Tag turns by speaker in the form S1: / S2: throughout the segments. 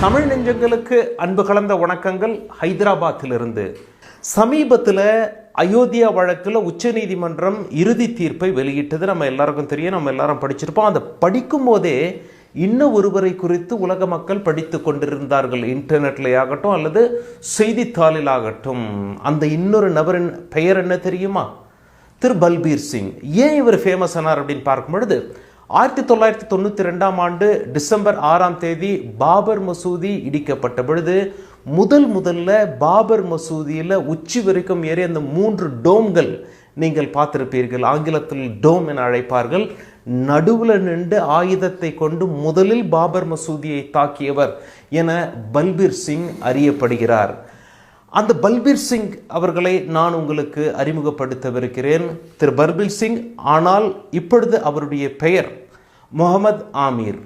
S1: தமிழ் நெஞ்சங்களுக்கு அன்பு கலந்த வணக்கங்கள் ஹைதராபாத்திலிருந்து. சமீபத்தில் அயோத்தியா வழக்கில் உச்சநீதிமன்றம் இறுதி தீர்ப்பை வெளியிட்டது. நம்ம எல்லாருக்கும் தெரியும் நம்ம எல்லாரும் படிச்சிருப்போம். அதை படிக்கும் போதே இன்னும் ஒருவரை குறித்து உலக மக்கள் படித்து கொண்டிருந்தார்கள். இன்டர்நெட்ல ஆகட்டும் அல்லது செய்தித்தாளில் ஆகட்டும். அந்த இன்னொரு நபரின் பெயர் என்ன தெரியுமா? திரு பல்பீர் சிங். ஏன் இவர் ஃபேமஸ் ஆனார் அப்படின்னு பார்க்கும் பொழுது ஆயிரத்தி தொள்ளாயிரத்தி தொண்ணூற்றி ரெண்டாம் ஆண்டு டிசம்பர் ஆறாம் தேதி பாபர் மசூதி இடிக்கப்பட்ட பொழுது முதல் முதல்ல பாபர் மசூதியில் உச்சி வரைக்கும் ஏறி அந்த மூன்று டோம்கள் நீங்கள் பார்த்திருப்பீர்கள். ஆங்கிலத்தில் டோம் என அழைப்பார்கள். நடுவில் நின்று ஆயுதத்தை கொண்டு முதலில் பாபர் மசூதியை தாக்கியவர் என பல்பீர் சிங் அறியப்படுகிறார். அந்த பல்பீர் சிங் அவர்களை நான் உங்களுக்கு அறிமுகப்படுத்தவிருக்கிறேன். திரு பல்பீர் சிங் ஆனால் இப்பொழுது அவருடைய பெயர் முகமது ஆமீர்.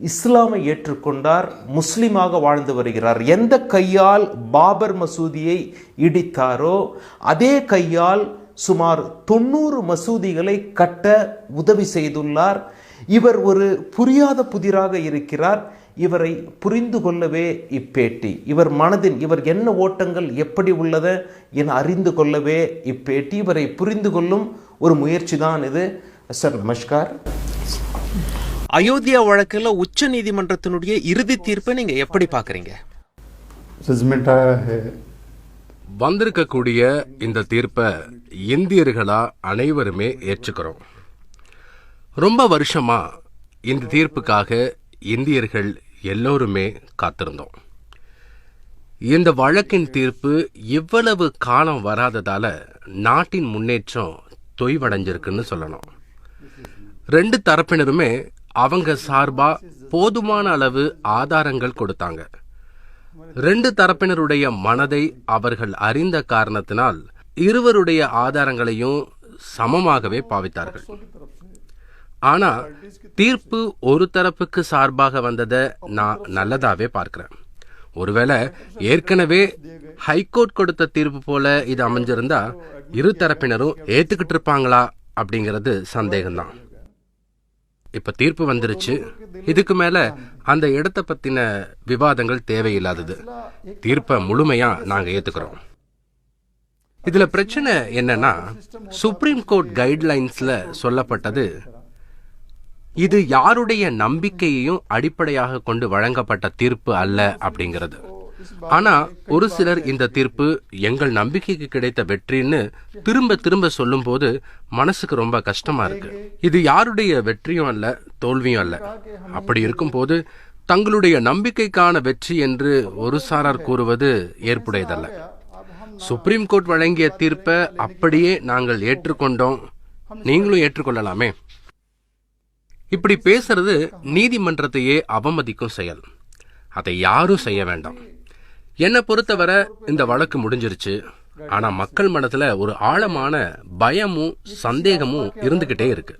S1: இஸ்லாமை ஏற்றுக்கொண்டார் முஸ்லீமாக வாழ்ந்து வருகிறார். எந்த கையால் பாபர் மசூதியை இடித்தாரோ அதே கையால் சுமார் தொண்ணூறு மசூதிகளை கட்ட உதவி செய்துள்ளார். இவர் ஒரு புரியாத புதிராக இருக்கிறார். இவரை புரிந்து கொள்ளவே இப்பேட்டி. இவர் மனதின் இவர் என்ன ஓட்டங்கள் எப்படி உள்ளதை என அறிந்து கொள்ளவே இப்பேட்டி. இவரை புரிந்து கொள்ளும் ஒரு முயற்சி தான் இது. சார் நமஸ்கார். அயோத்தியா வழக்கில் உச்ச நீதிமன்றத்தினுடைய இறுதி தீர்ப்பை நீங்கள் எப்படி
S2: பார்க்குறீங்க?
S3: வந்திருக்கக்கூடிய இந்த தீர்ப்பை இந்தியர்களா அனைவருமே ஏற்றுக்கிறோம். ரொம்ப வருஷமா இந்த தீர்ப்புக்காக இந்தியர்கள் எல்லோருமே காத்திருந்தோம். இந்த வழக்கின் தீர்ப்பு இவ்வளவு காலம் வராததால நாட்டின் முன்னேற்றம் தொய்வடைஞ்சிருக்குன்னு சொல்லணும். ரெண்டு தரப்பினருமே அவங்க சார்பா போதுமான அளவு ஆதாரங்கள் கொடுத்தாங்க. ரெண்டு தரப்பினருடைய மனதை அவர்கள் அறிந்த காரணத்தினால் இருவருடைய ஆதாரங்களையும் சமமாகவே பாவித்தார்கள். ஆனா தீர்ப்பு ஒரு தரப்புக்கு சார்பாக வந்ததை நான் நல்லதாவே பார்க்கிறேன். ஒருவேளை ஏற்கனவே ஹைகோர்ட் கொடுத்த தீர்ப்பு போல இது அமைஞ்சிருந்தா இரு தரப்பினரும் ஏத்துக்கிட்டு இருப்பாங்களா அப்படிங்கிறது சந்தேகம்தான். இப்ப தீர்ப்பு வந்துருச்சு. இதுக்கு மேல அந்த இடத்த பத்தின விவாதங்கள் தேவையில்லாதது. தீர்ப்பை முழுமையா நாங்க ஏத்துக்கிறோம். இதுல பிரச்சனை என்னன்னா சுப்ரீம் கோர்ட் கைட்லைன்ஸ்ல சொல்லப்பட்டது இது யாருடைய நம்பிக்கையையும் அடிப்படையாக கொண்டு வழங்கப்பட்ட தீர்ப்பு அல்ல அப்படிங்கிறது. ஆனா ஒரு சிலர் இந்த தீர்ப்பு எங்கள் நம்பிக்கைக்கு கிடைத்த வெற்றின்னு திரும்ப திரும்ப சொல்லும்போது மனசுக்கு ரொம்ப கஷ்டமா இருக்கு. இது யாருடைய வெற்றியும் அல்ல தோல்வியும் அல்ல. அப்படி இருக்கும்போது தங்களுடைய நம்பிக்கைக்கான வெற்றி என்று ஒரு சாரார் கூறுவது ஏற்புடையதல்ல. சுப்ரீம் கோர்ட் வழங்கிய தீர்ப்பை அப்படியே நாங்கள் ஏற்றுக்கொண்டோம். நீங்களும் ஏற்றுக்கொள்ளலாமே. இப்படி பேசுறது நீதிமன்றத்தையே அவமதிக்கும் செயல். அதை யாரும் செய்ய வேண்டாம். என்னை பொறுத்தவரை இந்த வழக்கு முடிஞ்சிருச்சு. ஆனா மக்கள் மனத்துல ஒரு ஆழமான பயமும் சந்தேகமும் இருந்துகிட்டே இருக்கு.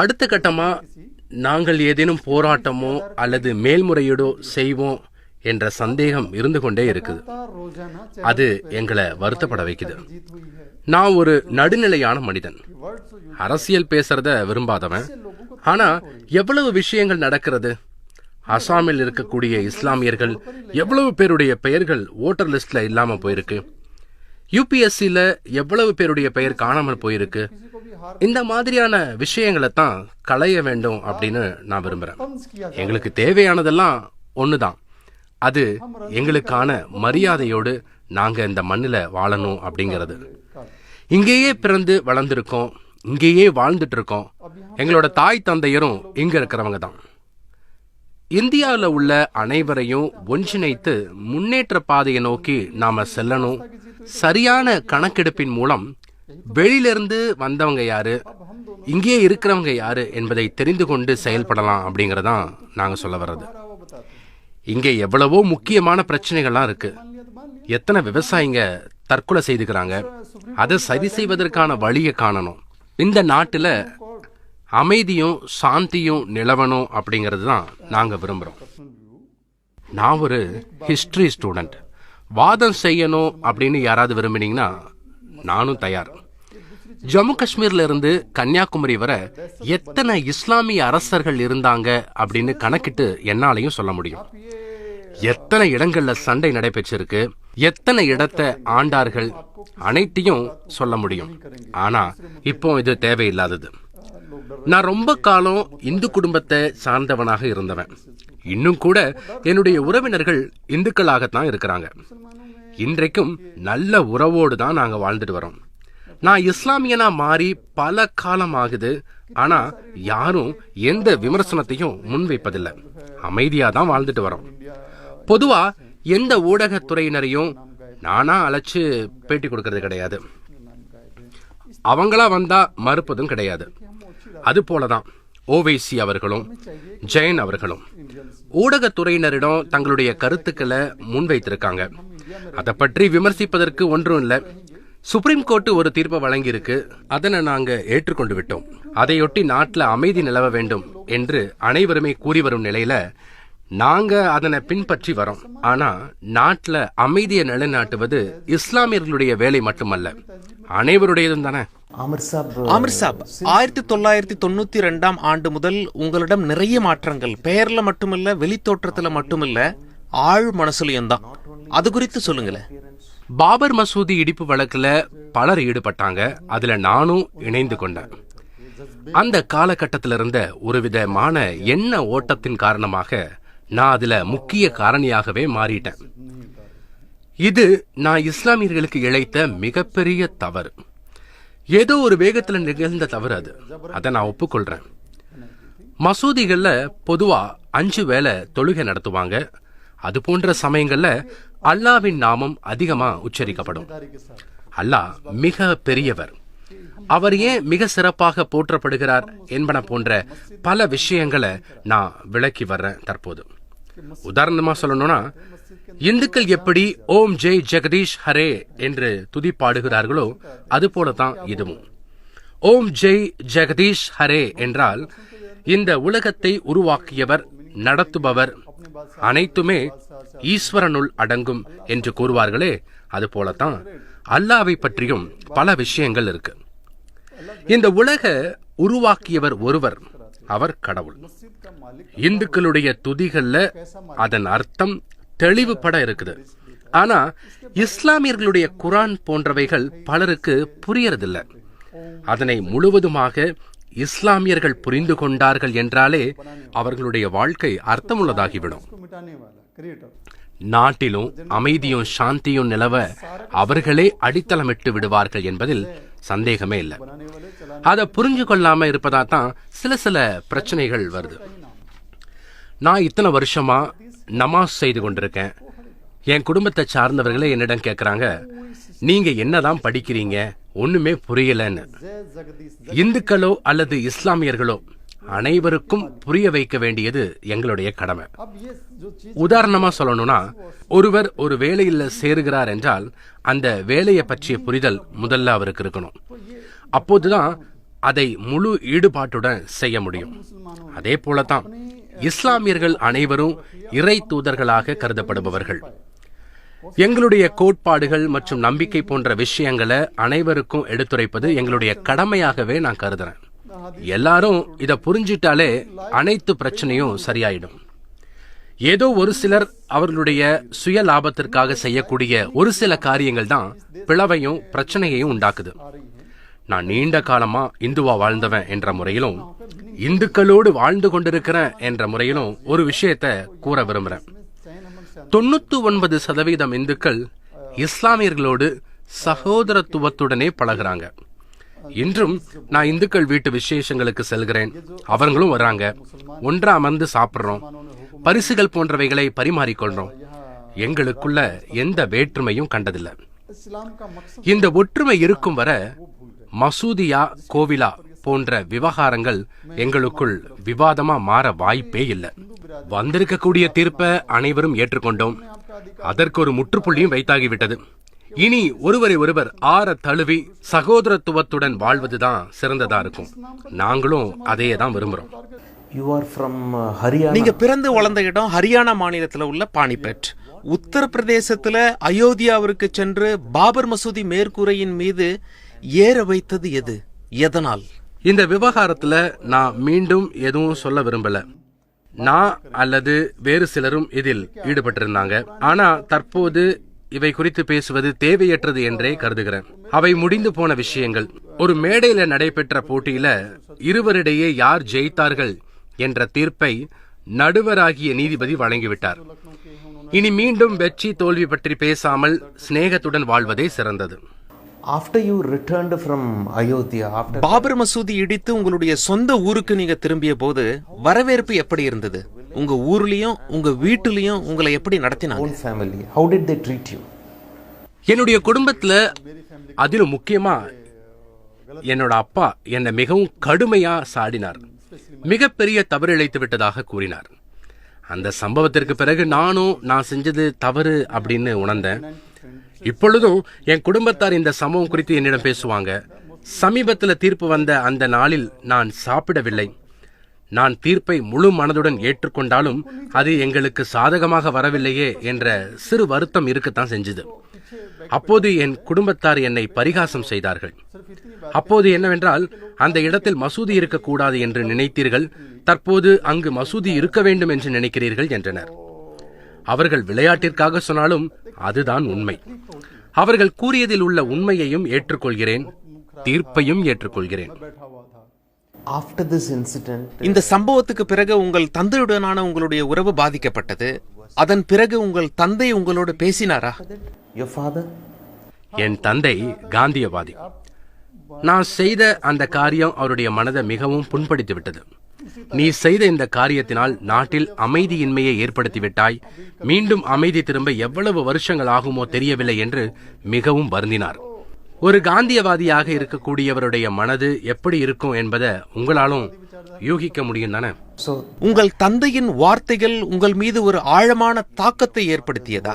S3: அடுத்த கட்டமா நாங்கள் ஏதேனும் போராட்டமோ அல்லது மேல்முறையீடோ செய்வோம் என்ற சந்தேகம் இருந்து கொண்டே இருக்குது. அது எங்களை வருத்தப்பட வைக்குது. நான் ஒரு நடுநிலையான மனிதன். அரசியல் பேசுறத விரும்பாதவன். ஆனால் எவ்வளவு விஷயங்கள் நடக்கிறது? அசாமில் இருக்கக்கூடிய இஸ்லாமியர்கள் எவ்வளவு பேருடைய பெயர்கள் ஓட்டர் லிஸ்டில் இல்லாமல் போயிருக்கு? யூபிஎஸ்சியில் எவ்வளவு பேருடைய பெயர் காணாமல் போயிருக்கு? இந்த மாதிரியான விஷயங்களை தான் களைய வேண்டும் அப்படின்னு நான்
S2: விரும்புகிறேன்
S3: எங்களுக்கு தேவையானதெல்லாம் ஒன்று தான் அது எங்களுக்கான மரியாதையோடு நாங்கள் இந்த மண்ணில் வாழணும் அப்படிங்கிறது. இங்கேயே பிறந்து வளர்ந்துருக்கோம். இங்கேயே வாழ்ந்துட்டு இருக்கோம் எங்களோட தாய் தந்தையரும் இங்க இருக்கிறவங்க தான். இந்தியாவில் உள்ள அனைவரையும் ஒன்றிணைத்து முன்னேற்ற பாதையை நோக்கி நாம செல்லணும். சரியான கணக்கெடுப்பின் மூலம் வெளியிலிருந்து வந்தவங்க யாரு இங்கே இருக்கிறவங்க யாரு என்பதை தெரிந்து கொண்டு செயல்படலாம் அப்படிங்கிறதான் நாங்கள் சொல்ல வர்றது. இங்கே எவ்வளவோ முக்கியமான பிரச்சனைகள்லாம் இருக்கு. எத்தனை விவசாயிங்க தற்கொலை செய்துக்கிறாங்க. அதை சரி செய்வதற்கான வழியை காணணும். இந்த நாட்டில் அமைதியும் சாந்தியும் நிலவணும் அப்படிங்கிறது தான் நாங்கள் விரும்புகிறோம் நான் ஒரு ஹிஸ்ட்ரி ஸ்டூடெண்ட் வாதம் செய்யணும் அப்படின்னு யாராவது விரும்பினீங்கன்னா நானும் தயார். ஜம்மு காஷ்மீர்ல இருந்து கன்னியாகுமரி வரை எத்தனை இஸ்லாமிய அரசர்கள் இருந்தாங்க அப்படின்னு கணக்கிட்டு என்னாலையும் சொல்ல முடியும். எத்தனை இடங்கள்ல சண்டை நடைபெற்றிருக்கு எத்தனை இடத்தை ஆண்டார்கள் அனைத்தையும் சொல்ல முடியும். ஆனா இப்போ இது தேவையில்லாதது. நான் ரொம்ப காலம் இந்து குடும்பத்தை சார்ந்தவனாக இருந்தவன். இன்னும் கூட என்னுடைய உறவினர்கள் இந்துக்களாகத்தான் இருக்கிறாங்க. இன்றைக்கும் நல்ல உறவோடு தான் நாங்க வாழ்ந்துட்டு வரோம். நான் இஸ்லாமியனா மாறி பல காலம் ஆகுது. ஆனா யாரும் எந்த விமர்சனத்தையும் முன்வைப்பதில்லை. அமைதியா தான் வாழ்ந்துட்டு வரோம். பொதுவா எந்த ஊடகத்துறையினரையும் நானா அழைச்சு பேட்டி கொடுக்கறது கிடையாது. அவங்களா வந்தா மறுப்பதும் கிடையாது. அது போலதான் ஓவைசி அவர்களும் ஜெயன் அவர்களும். ஊடகத்துறையினரிடம் தங்களுடைய கருத்துக்களை முன்வைத்திருக்காங்க. அதை பற்றி விமர்சிப்பதற்கு ஒன்றும் இல்லை. சுப்ரீம் கோர்ட் ஒரு தீர்ப்பை வழங்கியிருக்கு. அதனை நாங்க ஏற்றுக்கொண்டு விட்டோம். அதையொட்டி நாட்டில் அமைதி நிலவ வேண்டும் என்று அனைவருமே கூறி வரும் நிலையில நாங்க அதனை பின்பற்றி வரோம். ஆனா நாட்டுல அமைதியை நிலைநாட்டுவது இஸ்லாமியர்களுடைய வேலை மட்டுமல்ல. அனைவருடையதும் தானே?
S1: ஆமர் சாப்
S4: ஆமிர் சாப் ஆயிரத்தி தொள்ளாயிரத்தி தொண்ணூத்தி ரெண்டாம் ஆண்டு முதல் உங்களிடம் நிறைய மாற்றங்கள் பெயர்ல மட்டுமில்ல வெளித்தோற்றத்துல மட்டுமில்ல ஆழ் மனசுலயும் தான் அது குறித்து சொல்லுங்களேன்.
S3: பாபர் மசூதி இடிப்பு வழக்குல பலர் ஈடுபட்டாங்க. அதுல நானும் இணைந்து கொண்டேன். அந்த காலகட்டத்தில் இருந்த ஒரு விதமான எண்ண ஓட்டத்தின் காரணமாக நான் அதில் முக்கிய காரணியாகவே மாறிட்டேன். இது நான் இஸ்லாமியர்களுக்கு இழைத்த மிகப்பெரிய தவறு. ஏதோ ஒரு வேகத்தில் நிகழ்ந்த தவறு அது. அதை நான் ஒப்புக்கொள்கிறேன் மசூதிகளில் பொதுவாக அஞ்சு வேளை தொழுகை நடத்துவாங்க. அது போன்ற சமயங்களில் அல்லாவின் நாமம் அதிகமாக உச்சரிக்கப்படும். அல்லாஹ் மிக பெரியவர். அவர் ஏன் மிக சிறப்பாக போற்றப்படுகிறார் என்பன போன்ற பல விஷயங்களை நான் விளக்கி வர்றேன் தற்போது. உதாரணமா சொல்லணும்னா இந்துக்கள் எப்படி ஓம் ஜெய் ஜெகதீஷ் ஹரே என்று துதி பாடுகிறார்களோ அது போலதான் இதுவும். ஓம் ஜெய் ஜெகதீஷ் ஹரே என்றால் இந்த உலகத்தை உருவாக்கியவர் நடத்துபவர் அனைத்துமே ஈஸ்வரனுள் அடங்கும் என்று கூறுவார்களே அது போலத்தான் அல்லாவை பற்றியும் பல விஷயங்கள் இருக்கு. இந்த உலக உருவாக்கியவர் ஒருவர் அவர் கடவுள். இந்துக்களுடைய துதிகள்ல அதன் அர்த்தம் தெளிவுபட இருக்குது. ஆனா இஸ்லாமியர்களுடைய குரான் போன்றவைகள் பலருக்கு புரியறதில்லை. அதனை முழுவதுமாக இஸ்லாமியர்கள் புரிந்து கொண்டார்கள் என்றாலே அவர்களுடைய வாழ்க்கை அர்த்தமுள்ளதாகிவிடும். நாட்டிலும் அமைதியும் சாந்தியும் நிலவ அவர்களே அடித்தளமிட்டு விடுவார்கள் என்பதில் சந்தேகமே இல்லை. அதை புரிஞ்சு கொள்ளாம இருப்பதா தான் சில சில பிரச்சனைகள் வருது. நான் இத்தனை வருஷமாக நமாஸ் செய்து கொண்டிருக்கேன். என் குடும்பத்தை சார்ந்தவர்களே என்னிடம் கேட்குறாங்க நீங்கள் என்னதான் படிக்கிறீங்க? ஒன்றுமே புரியலன்னு. இந்துக்களோ அல்லது இஸ்லாமியர்களோ அனைவருக்கும் புரிய வைக்க வேண்டியது எங்களுடைய கடமை. உதாரணமாக சொல்லணும்னா ஒருவர் ஒரு வேலையில் சேருகிறார் என்றால் அந்த வேலையை பற்றிய புரிதல் முதல்ல அவருக்கு இருக்கணும். அப்போதுதான் அதை முழு ஈடுபாட்டுடன் செய்ய முடியும். அதே போல தான் இஸ்லாமியர்கள் அனைவரும் இறை தூதர்களாக கருதப்படுபவர்கள். எங்களுடைய கோட்பாடுகள் மற்றும் நம்பிக்கை போன்ற விஷயங்களை அனைவருக்கும் எடுத்துரைப்பது எங்களுடைய கடமையாகவே நான் கருதுறேன். எல்லாரும் இதை புரிஞ்சிட்டாலே அனைத்து பிரச்சனையும் சரியாயிடும். ஏதோ ஒரு சிலர் அவர்களுடைய சுய லாபத்திற்காக செய்யக்கூடிய ஒரு சில காரியங்கள் தான் பிளவையும் பிரச்சனையையும் உண்டாக்குது. நான் நீண்ட காலமா இந்துவா வாழ்ந்தவன் என்ற முறையிலும் இந்துக்களோடு வாழ்ந்து கொண்டிருக்கிறேன் என்ற முறையிலும் ஒரு விஷயத்தை கூற விரும்புகிறேன் தொண்ணூத்தி ஒன்பது சதவீதம் இந்துக்கள் இஸ்லாமியர்களோடு சகோதரத்துவத்துடனே பழகிறாங்க. இன்றும் நான் இந்துக்கள் வீட்டு விசேஷங்களுக்கு செல்கிறேன். அவர்களும் வர்றாங்க. ஒன்றா அமர்ந்து சாப்பிட்றோம். பரிசுகள் போன்றவைகளை பரிமாறிக்கொள்றோம். எங்களுக்குள்ள எந்த வேற்றுமையும் கண்டதில்லை. இந்த ஒற்றுமை இருக்கும் வரை மசூதியா கோவிலா போன்ற விவகாரங்கள் எங்களுக்குள் விவாதமா மாற வாய்ப்பே இல்லை. வந்திருக்கக்கூடிய தீர்ப்பை அனைவரும் ஏற்றுக்கொண்டோம். அதற்கு ஒரு முற்றுப்புள்ளியும் வைத்தாகிவிட்டது. இனி ஒருவரை ஒருவர் ஆற தழுவி சகோதரத்துவத்துடன் வாழ்வதுதான் சிறந்ததா இருக்கும். நாங்களும் அதையே தான் விரும்புறோம்
S1: ஹரியானா
S4: நீங்க பிறந்து வளர்ந்த இடம் ஹரியானா மாநிலத்துல உள்ள பானிபட். உத்தரப்பிரதேசத்துல அயோத்தியாவிற்கு சென்று பாபர் மசூதி மேற்கூரையின் மீது ஏற வைத்தது எது? எதனால்?
S3: இந்த விவகாரத்துல நான் மீண்டும் எதுவும் சொல்ல விரும்பல. நான் அல்லது வேறு சிலரும் இதில் ஈடுபட்டிருந்தாங்க. ஆனா தற்போது இவை குறித்து பேசுவது தேவையற்றது என்றே கருதுகிறேன். அவை முடிந்து போன விஷயங்கள். ஒரு மேடையில நடைபெற்ற போட்டியில இருவரிடையே யார் ஜெயித்தார்கள் என்ற தீர்ப்பை நடுவராகிய நீதிபதி வழங்கிவிட்டார். இனி மீண்டும் வெற்றி தோல்வி பற்றி பேசாமல் சிநேகத்துடன் வாழ்வதே சிறந்தது.
S1: After you returned from Ayodhya, after
S4: Babur மசூதி இடித்து உங்களுடைய சொந்த ஊருக்கு நீங்க திரும்பிய போது வரவேற்பு எப்படி இருந்தது? உங்க ஊர்லயும் உங்க வீட்டுலயும் உங்களை எப்படி நடத்தினாங்க?
S1: family, how did they treat you?
S3: என்னுடைய குடும்பத்துல அதிலும் முக்கியமா என்னோட அப்பா என்னை மிகவும் கடுமையா சாடினார். மிகப்பெரிய தவறு இழைத்து விட்டதாக கூறினார். அந்த சம்பவத்திற்கு பிறகு நானும் நான் செஞ்சது தவறு அப்படின்னு உணர்ந்தேன். இப்பொழுதும் என் குடும்பத்தார் இந்த சம்பவம் குறித்து என்னிடம் பேசுவாங்க. சமீபத்தில் தீர்ப்பு வந்த அந்த நாளில் நான் சாப்பிடவில்லை. நான் தீர்ப்பை முழு மனதுடன் ஏற்றுக்கொண்டாலும் அது எங்களுக்கு சாதகமாக வரவில்லையே என்ற சிறு வருத்தம் இருக்கத்தான் செஞ்சது. அப்போது என் குடும்பத்தார் என்னை பரிகாசம் செய்தார்கள். அப்போது என்னவென்றால் அந்த இடத்தில் மசூதி இருக்கக்கூடாது என்று நினைத்தீர்கள் தற்போது அங்கு மசூதி இருக்க வேண்டும் என்று நினைக்கிறீர்கள் என்றனர். அவர்கள் விளையாட்டிற்காக சொன்னாலும் அதுதான் உண்மை. அவர்கள் கூறியதில் உள்ள உண்மையையும் ஏற்றுக்கொள்கிறேன் தீர்ப்பையும் ஏற்றுக்கொள்கிறேன்.
S4: இந்த சம்பவத்துக்கு பிறகு உங்கள் தந்தையுடனான உங்களுடைய உறவு பாதிக்கப்பட்டது. அதன் பிறகு உங்கள் தந்தை உங்களோடு பேசினாரா?
S3: என் தந்தை காந்தியவாதி. நான் செய்த அந்த காரியம் அவருடைய மனதை மிகவும் புண்படுத்திவிட்டது. நீ செய்த இந்த காரியத்தினால் நாட்டில் அமைதியின்மையை ஏற்படுத்தி விட்டாய் மீண்டும் அமைதி திரும்ப எவ்வளவு வருஷங்கள் ஆகுமோ தெரியவில்லை என்று மிகவும் வருந்தினார். ஒரு காந்தியவாதியாக இருக்கக்கூடியவருடைய மனது எப்படி இருக்கும் என்பதை உங்களாலும் யூகிக்க முடியும் தானே?
S4: உங்கள் தந்தையின் வார்த்தைகள் உங்கள் மீது ஒரு ஆழமான தாக்கத்தை ஏற்படுத்தியதா?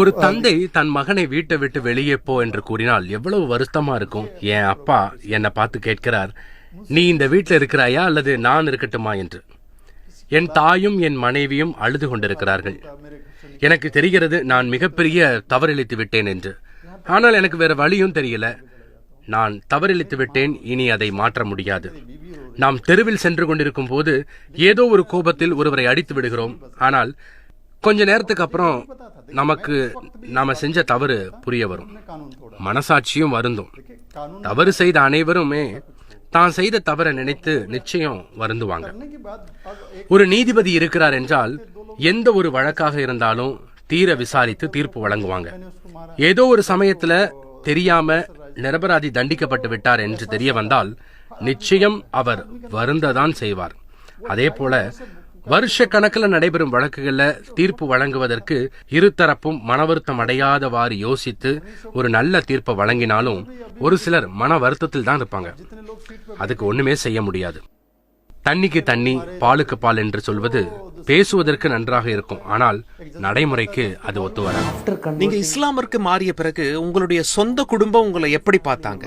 S3: ஒரு தந்தை தன் மகனை வீட்டை விட்டு வெளியே போ என்று கூறினால் எவ்வளவு வருத்தமா இருக்கும்? என் அப்பா என்னை பார்த்து கேட்கிறார் நீ இந்த வீட்டில் இருக்கிறாயா அல்லது நான் இருக்கட்டுமா என்று? என் தாயும் என் மனைவியும் அழுது கொண்டிருக்கிறார்கள். எனக்கு தெரிகிறது நான் மிகப்பெரிய தவறிழித்து விட்டேன் என்று. ஆனால் எனக்கு வேற வழியும் தெரியல. நான் தவறிழித்து விட்டேன் இனி அதை மாற்ற முடியாது. நாம் தெருவில் சென்று கொண்டிருக்கும் போது ஏதோ ஒரு கோபத்தில் ஒருவரை அடித்து விடுகிறோம். ஆனால் கொஞ்ச நேரத்துக்கு அப்புறம் நமக்கு நாம செஞ்ச தவறு புரிய வரும். மனசாட்சியும் வருந்தும். தவறு செய்த அனைவருமே தான் செய்த தவறை நினைத்து நிச்சயம் வருந்துவாங்க. ஒரு நீதிபதி இருக்கிறார் என்றால் எந்த ஒரு வழக்காக இருந்தாலும் தீர விசாரித்து தீர்ப்பு வழங்குவாங்க. ஏதோ ஒரு சமயத்துல தெரியாம நிரபராதி தண்டிக்கப்பட்டு விட்டார் என்று தெரிய வந்தால் நிச்சயம் அவர் வருந்ததான் செய்வார். அதே போல வருஷ கணக்கில் நடைபெறும் வழக்குகள்ல தீர்ப்பு வழங்குவதற்கு இருதரப்பும் மனவருத்தம் அடையாதவாறு யோசித்து ஒரு நல்ல தீர்ப்பை வழங்கினாலும் ஒரு சிலர் மன வருத்தத்தில் தான் இருப்பாங்க. அதுக்கு ஒண்ணுமே செய்ய முடியாது. தண்ணிக்கு தண்ணி பாலுக்கு பால் என்று சொல்வது பேசுவதற்கு நன்றாக இருக்கும். ஆனால் நடைமுறைக்கு அது ஒத்து வராது.
S4: நீங்க இஸ்லாமிற்கு மாறிய பிறகு உங்களுடைய சொந்த குடும்பம் உங்களை எப்படி பார்த்தாங்க.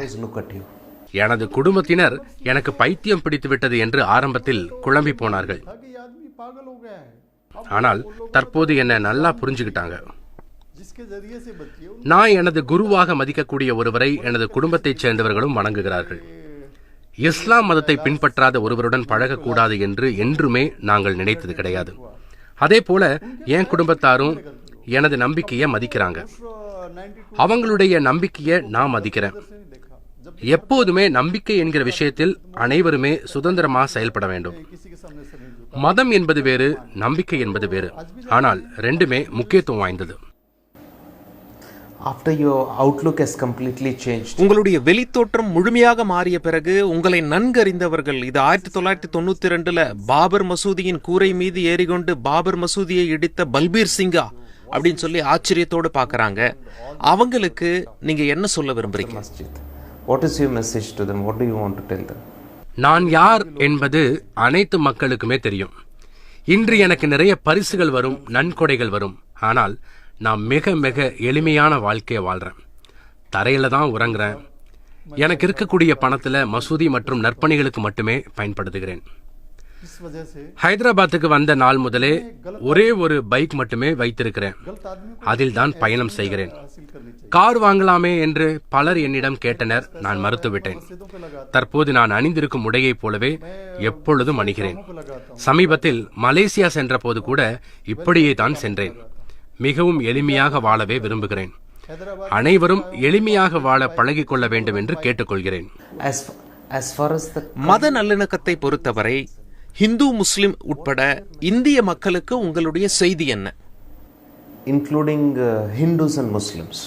S3: எனது குடும்பத்தினர் எனக்கு பைத்தியம் பிடித்து விட்டது என்று ஆரம்பத்தில் குழம்பி போனார்கள். ஆனால் தற்போது என்னை நல்லா புரிஞ்சுக்கிட்டாங்க. நான் எனது குருவாக மதிக்கக்கூடிய ஒருவரை எனது குடும்பத்தைச் சேர்ந்தவர்களும் வணங்குகிறார்கள். இஸ்லாம் மதத்தை பின்பற்றாத ஒருவருடன் பழகக்கூடாது என்று என்றுமே நாங்கள் நினைத்தது கிடையாது. அதே போல என் குடும்பத்தாரும் எனது நம்பிக்கையை மதிக்கிறாங்க. அவங்களுடைய நம்பிக்கையை நான் மதிக்கிறேன். எப்போதுமே நம்பிக்கை என்கிற விஷயத்தில் அனைவருமே சுதந்திரமாக செயல்பட வேண்டும். மதம் என்பது வேறு நம்பிக்கை என்பது வேறு. ஆனால் ரெண்டுமே முக்கியத்துவம் வாய்ந்தது.
S1: After your outlook is completely change
S4: உங்களுடைய வெளித்தோற்றம் முழுமையாக மாறிய பிறகு உங்களை நன்கறிந்தவர்கள் இது ஆயிரத்தி தொள்ளாயிரத்தி தொண்ணூற்றி ரெண்டில் பாபர் மசூதியின் கூரை மீது ஏறிக்கொண்டு பாபர் மசூதியை இடித்த பல்பீர் சிங்கா அப்படின்னு சொல்லி ஆச்சரியத்தோடு பார்க்குறாங்க. அவங்களுக்கு நீங்கள் என்ன சொல்ல
S1: விரும்புகிறீங்க what is you message to them what you want to tell them
S3: நான் யார் என்பது அனைத்து மக்களுக்குமே தெரியும். இன்று எனக்கு நிறைய பரிசுகள் வரும் நன்கொடைகள் வரும். ஆனால் நான் மிக மிக எளிமையான வாழ்க்கையை வாழ்கிறேன் தரையில் தான் உறங்குறேன். எனக்கு இருக்கக்கூடிய பணத்தில் மசூதி மற்றும் நற்பணிகளுக்கு மட்டுமே பயன்படுத்துகிறேன். ஹைதராபாத்துக்கு வந்த நாள் முதலே ஒரே ஒரு பைக் மட்டுமே வைத்திருக்கிறேன். அதில் தான் பயணம் செய்கிறேன். கார் வாங்கலாமே என்று பலர் என்னிடம் கேட்டனர். நான் மறுத்துவிட்டேன். தற்போது நான் அணிந்திருக்கும் உடையைப் போலவே எப்பொழுதும் அணிகிறேன். சமீபத்தில் மலேசியா சென்ற போது கூட இப்படியே தான் சென்றேன். மிகவும் எளிமையாக வாழவே விரும்புகிறேன். அனைவரும் எளிமையாக வாழ பழகிக் கொள்ள வேண்டும் என்று கேட்டுக்கொள்கிறேன்.
S4: மத நல்லிணக்கத்தை பொறுத்தவரை ஹிந்து முஸ்லிம் உட்பட இந்திய மக்களுக்கு உங்களுடைய செய்தி என்ன?
S1: இன்க்ளூடிங் ஹிந்துஸ்
S2: அண்ட் முஸ்லிம்ஸ்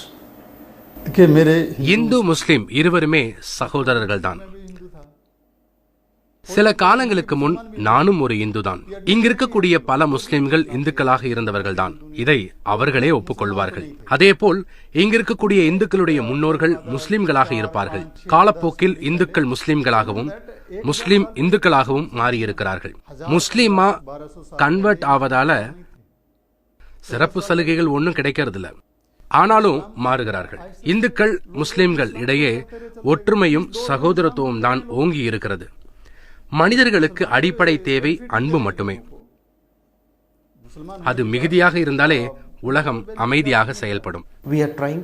S3: இந்து முஸ்லிம் இருவருமே சகோதரர்கள் தான் சில காலங்களுக்கு முன் நானும் ஒரு இந்துதான். இங்கு இருக்கக்கூடிய பல முஸ்லிம்கள் இந்துக்களாக இருந்தவர்கள்தான். இதை அவர்களே ஒப்புக்கொள்வார்கள். அதேபோல் இங்கு இருக்கக்கூடிய இந்துக்களுடைய முன்னோர்கள் முஸ்லிம்களாக இருப்பார்கள். காலப்போக்கில் இந்துக்கள் முஸ்லிம்களாகவும் முஸ்லிம் இந்துக்களாகவும் மாறியிருக்கிறார்கள். முஸ்லீமா கன்வெர்ட் ஆவதால சிறப்பு சலுகைகள் ஒன்றும் கிடைக்கிறதில்ல. ஆனாலும் மாறுகிறார்கள். இந்துக்கள் முஸ்லிம்கள் இடையே ஒற்றுமையும் சகோதரத்துவம் தான் ஓங்கி இருக்கிறது. மனிதர்களுக்கு அடிப்படை தேவை அன்பு மட்டுமே. அது மிகுதியாக இருந்தாலே உலகம் அமைதியாக செயல்படும்.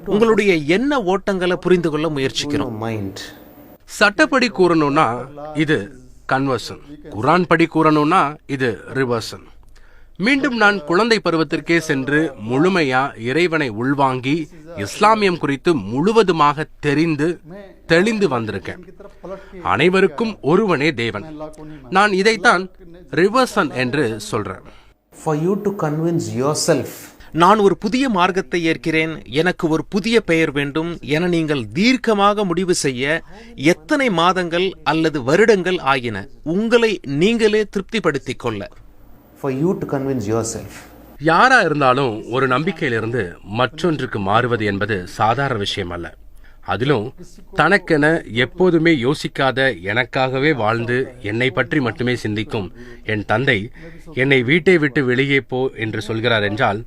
S4: உங்களுடைய என்ன ஓட்டங்களை புரிந்து கொள்ள முயற்சிக்கிறோம்.
S3: சட்டப்படி கூறணும்னா இது கன்வர்சன் குரான் படி கூறணும்னா இது ரிவர்சன் மீண்டும் நான் குழந்தை பருவத்திற்கே சென்று முழுமையா இறைவனை உள்வாங்கி இஸ்லாமியம் குறித்து முழுவதுமாக தெரிந்து தெளிந்து வந்திருக்கேன். அனைவருக்கும் ஒருவனே தேவன். நான் இதைத்தான் ரிவர்சன் என்று சொல்றேன்.
S1: For you to convince yourself.
S4: நான் ஒரு புதிய மார்க்கத்தை ஏற்கிறேன். எனக்கு ஒரு புதிய பெயர் வேண்டும் என நீங்கள் தீர்க்கமாக முடிவு செய்ய எத்தனை மாதங்கள் அல்லது வருடங்கள் ஆகின. உங்களை நீங்களே திருப்திப்படுத்திக் கொள்ள.
S1: For you to convince yourself
S3: யாரா இருந்தாலும் ஒரு நம்பிக்கையிலிருந்து மற்றொன்றுக்கு மாறுவது என்பது சாதாரண விஷயம் அல்ல அதிலும் தனக்கென எப்போதுமே யோசிக்காத எனக்காகவே வாழ்ந்து என்னை பற்றி மட்டுமே சிந்திக்கும் என் தந்தை என்னை வீட்டை விட்டு வெளியே போ என்று சொல்கிறார் என்றால்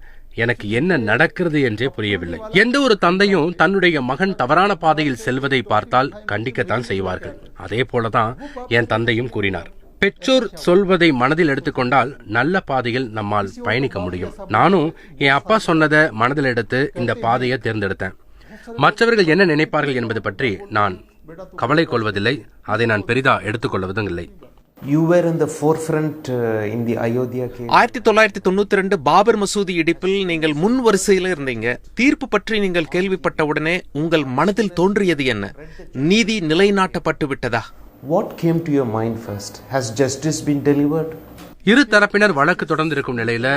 S3: எனக்கு என்ன நடக்கிறது என்றே புரியவில்லை. எந்த ஒரு தந்தையும் தன்னுடைய மகன் தவறான பாதையில் செல்வதை பார்த்தால் கண்டிக்கத்தான் செய்வார்கள். அதே போலதான் என் தந்தையும் கூறினார். பெற்றோர் சொல்வதை மனதில் எடுத்துக்கொண்டால் நல்ல பாதையில் நம்மால் பயணிக்க முடியும். நானும் என் அப்பா சொன்னதை மனதில் எடுத்து இந்த பாதையை தேர்ந்தெடுத்தேன். மற்றவர்கள் என்ன நினைப்பார்கள் என்பது பற்றி நான் கவலை கொள்வதில்லை. அதை நான் பெரிதா எடுத்துக்கொள்வதும் இல்லை.
S1: You were in the forefront uh, in the Ayodhya case.
S4: ஆயிரத்தி தொள்ளாயிரத்தி தொண்ணூத்தி ரெண்டு பாபர் மசூதி இடிப்பில் நீங்கள் முன் வரிசையில இருந்தீங்க. தீர்ப்பு பற்றி நீங்கள் கேள்விப்பட்டவுடனே உங்கள் மனதில் தோன்றியது என்ன? நீதி நிலைநாட்டப்பட்டு விட்டதா?
S1: What came to your mind first has justice been delivered
S3: இரு தரப்பினர் வழக்கு தொடர்ந்திருக்கும் நிலையில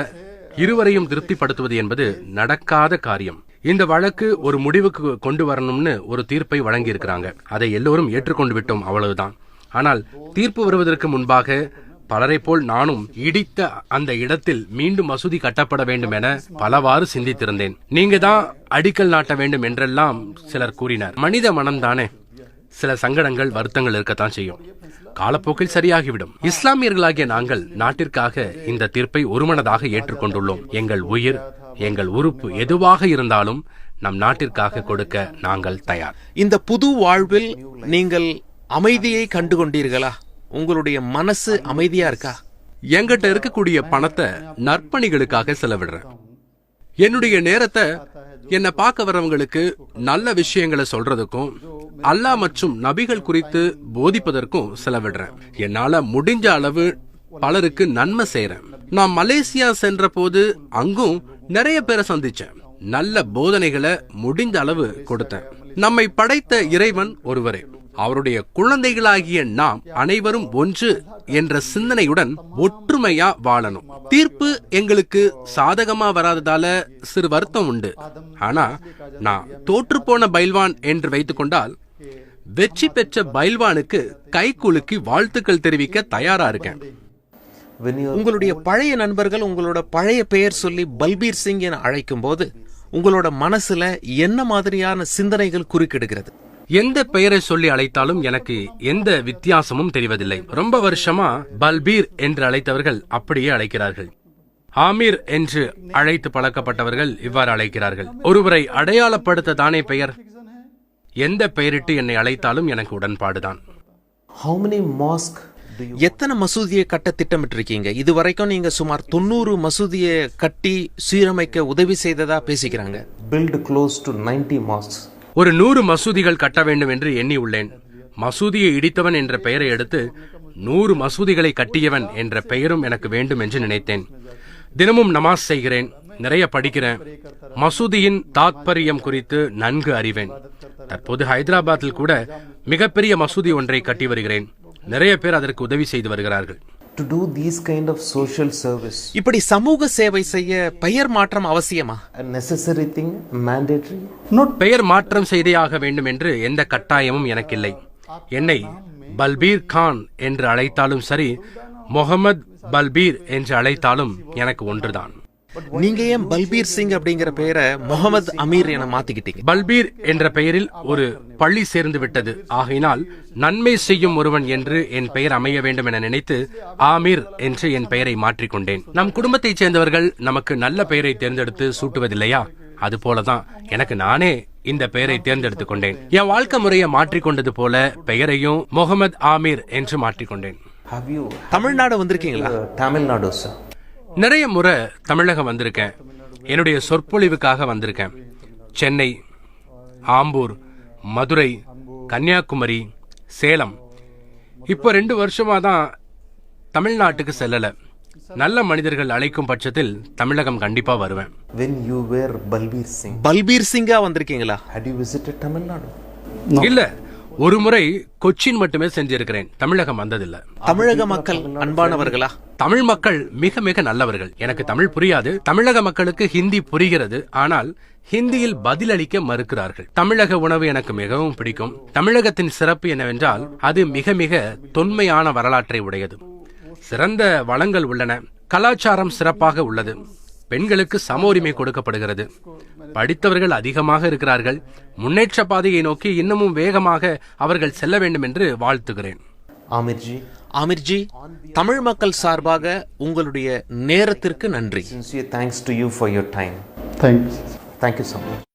S3: இருவரையும் திருப்திப்படுத்துவது என்பது நடக்காத காரியம். இந்த வழக்கு ஒரு முடிவுக்கு கொண்டு வரணும்னு ஒரு தீர்ப்பை வழங்கி இருக்கிறாங்க அதை எல்லோரும் ஏற்றுக்கொண்டு விட்டோம் அவ்வளவுதான். ஆனால் தீர்ப்பு வருவதற்கு முன்பாக பலரை போல் நானும் இடித்த அந்த இடத்தில் மீண்டும் மசூதி கட்டப்பட வேண்டும் என பலவாறு சிந்தித்திருந்தேன். நீங்க தான் அடிக்கல் நாட்ட வேண்டும் என்றெல்லாம் சிலர் கூறினார். மனித மனம்தானே? சில சங்கடங்கள் வருத்தங்கள் இருக்கத்தான் செய்யும். காலப்போக்கில் சரியாகிவிடும். இஸ்லாமியர்களாகிய நாங்கள் நாட்டிற்காக இந்த தீர்ப்பை ஒருமனதாக ஏற்றுக்கொண்டுள்ளோம். எங்கள் உயிர் எங்கள் உறுப்பு எதுவாக இருந்தாலும் நம் நாட்டிற்காக கொடுக்க நாங்கள் தயார்.
S4: இந்த புது வாழ்வில் நீங்கள் அமைதியை கண்டுகொண்டீர்களா? உங்களுடைய மனசு அமைதியா இருக்கா?
S3: எங்கிட்ட இருக்கக்கூடிய பணத்தை நற்பணிகளுக்காக செலவிடுறேன். என்னுடைய நேரத்தை என்னை பார்க்க வரவங்களுக்கு நல்ல விஷயங்களை சொல்றதுக்கும் அல்லாஹ் மற்றும் நபிகள் குறித்து போதிப்பதற்கும் செலவிடுறேன். என்னால முடிஞ்ச அளவு பலருக்கு நன்மை செய்யறேன் நான் மலேசியா சென்ற போது அங்கும் நிறைய பேரை சந்திச்சேன். நல்ல போதனைகளை முடிந்த அளவு கொடுத்தேன். நம்மை படைத்த இறைவன் ஒருவரே. அவருடைய குழந்தைகளாகிய நாம் அனைவரும் ஒன்று என்ற சிந்தனையுடன் ஒற்றுமையா வாழணும். தீர்ப்பு எங்களுக்கு சாதகமா வராததால சிறு வருத்தம் உண்டு. ஆனா நான் தோற்று போன பைல்வான் என்று வைத்துக்கொண்டால் வெற்றி பெற்ற பைல்வானுக்கு கை குலுக்கி வாழ்த்துக்கள் தெரிவிக்க தயாரா இருக்கேன்.
S4: உங்களுடைய பழைய நண்பர்கள் உங்களோட பழைய பெயர் சொல்லி பல்பீர் சிங் என அழைக்கும் போது உங்களோட மனசுல என்ன மாதிரியான சிந்தனைகள் குறுக்கிடுகிறது?
S3: எந்த பெயரை சொல்லி அழைத்தாலும் எனக்கு எந்த வித்தியாசமும் தெரிவதில்லை. ரொம்ப வருஷமா பல்பீர் என்று அழைத்தவர்கள் அப்படியே அழைக்கிறார்கள். ஆமீர் என்று அழைத்து பழக்கப்பட்டவர்கள் இவ்வாறு அழைக்கிறார்கள். ஒருவரை அடையாளப்படுத்த தானே பெயர்? எந்த பெயரிட்டு என்னை அழைத்தாலும் எனக்கு உடன்பாடுதான்.
S4: எத்தனை மசூதியை கட்ட திட்டமிட்டிருக்கீங்க? இது வரைக்கும் நீங்க சுமார் தொண்ணூறு மசூதியை கட்டி சீரமைக்க உதவி செய்ததா பேசிக்கிறாங்க.
S1: Build close to 90 mosques.
S3: ஒரு நூறு மசூதிகள் கட்ட வேண்டும் என்று எண்ணியுள்ளேன் மசூதியை இடித்தவன் என்ற பெயரை எடுத்து நூறு மசூதிகளை கட்டியவன் என்ற பெயரும் எனக்கு வேண்டும் என்று நினைத்தேன். தினமும் நமாஸ் செய்கிறேன் நிறைய படிக்கிறேன். மசூதியின் தாத்பரியம் குறித்து நன்கு அறிவேன். தற்போது ஹைதராபாத்தில் கூட மிகப்பெரிய மசூதி ஒன்றை கட்டி வருகிறேன். நிறைய பேர் அதற்கு உதவி செய்து வருகிறார்கள்.
S1: To do these kind of social service,
S4: இப்படி சமூக சேவை செய்ய பெயர் மாற்றம் அவசியமா?
S1: Necessary thing, mandatory.
S2: not
S3: பெயர் மாற்றம் செய்தே ஆக வேண்டும் என்று எந்த கட்டாயமும் எனக்கில்லை. என்னை பல்பீர் கான் என்று அழைத்தாலும் சரி முகமது பல்பீர் என்று அழைத்தாலும் எனக்கு ஒன்றுதான்.
S4: நீங்க ஏன் பல்பீர் சிங் அப்படிங்கிற பெயரை முகமது அமீர் என மாத்திக்கிட்டீங்க.
S3: பல்பீர் என்ற பெயரில் ஒரு பள்ளி சேர்ந்து விட்டது ஆகையினால் நன்மை செய்யும் ஒருவன் என்று என் பெயர் அமைய வேண்டும் என நினைத்து ஆமீர் என்று என் பெயரை மாற்றிக்கொண்டேன். நம் குடும்பத்தைச் சேர்ந்தவர்கள் நமக்கு நல்ல பெயரை தேர்ந்தெடுத்து சூட்டுவதில்லையா? அதுபோலதான் எனக்கு நானே இந்த பெயரை தேர்ந்தெடுத்துக் கொண்டேன். என் வாழ்க்கை முறையை மாற்றிக்கொண்டது போல பெயரையும் முகமது ஆமீர் என்று மாற்றிக்கொண்டேன்.
S4: தமிழ்நாடு வந்திருக்கீங்களா?
S1: Tamil Nadu, sir?
S3: நிறைய முறை தமிழகம் வந்திருக்கேன். என்னுடைய சொற்பொழிவுக்காக வந்திருக்கேன். சென்னை ஆம்பூர் மதுரை கன்னியாகுமரி சேலம். இப்போ ரெண்டு வருஷமா தான் தமிழ்நாட்டுக்கு செல்லல. நல்ல மனிதர்கள் அழைக்கும் பட்சத்தில் தமிழகம் கண்டிப்பா வருவேன்.
S1: When you were Balbir Singh,
S4: Balbir சிங்கா வந்திருக்கீங்களா?
S1: Had you visited Tamil Nadu?
S3: இல்ல ஒரு முறை கொச்சின் மட்டுமே செஞ்சிருக்கிறேன் தமிழகம் வந்ததில்ல.
S4: தமிழக மக்கள் அன்பானவர்களா?
S3: தமிழ் மக்கள் மிக மிக நல்லவர்கள். எனக்கு தமிழ் புரியாது. தமிழக மக்களுக்கு ஹிந்தி புரிகிறது. ஆனால் ஹிந்தியில் பதிலளிக்க மறுக்கிறார்கள். தமிழக உணவு எனக்கு மிகவும் பிடிக்கும். தமிழகத்தின் சிறப்பு என்னவென்றால் அது மிக மிக தொன்மையான வரலாற்றை உடையது. சிறந்த வளங்கள் உள்ளன. கலாச்சாரம் சிறப்பாக உள்ளது. பெண்களுக்கு சம உரிமை கொடுக்கப்படுகிறது. படித்தவர்கள் அதிகமாக இருக்கிறார்கள் முன்னேற்ற பாதையை நோக்கி இன்னமும் வேகமாக அவர்கள் செல்ல வேண்டும் என்று வாழ்த்துகிறேன்
S1: Amirji,
S4: ஆமிர்ஜி தமிழ் மக்கள் சார்பாக உங்களுடைய நேரத்திற்கு நன்றி
S1: to you for your time.
S2: Thanks.
S1: Thank you so much.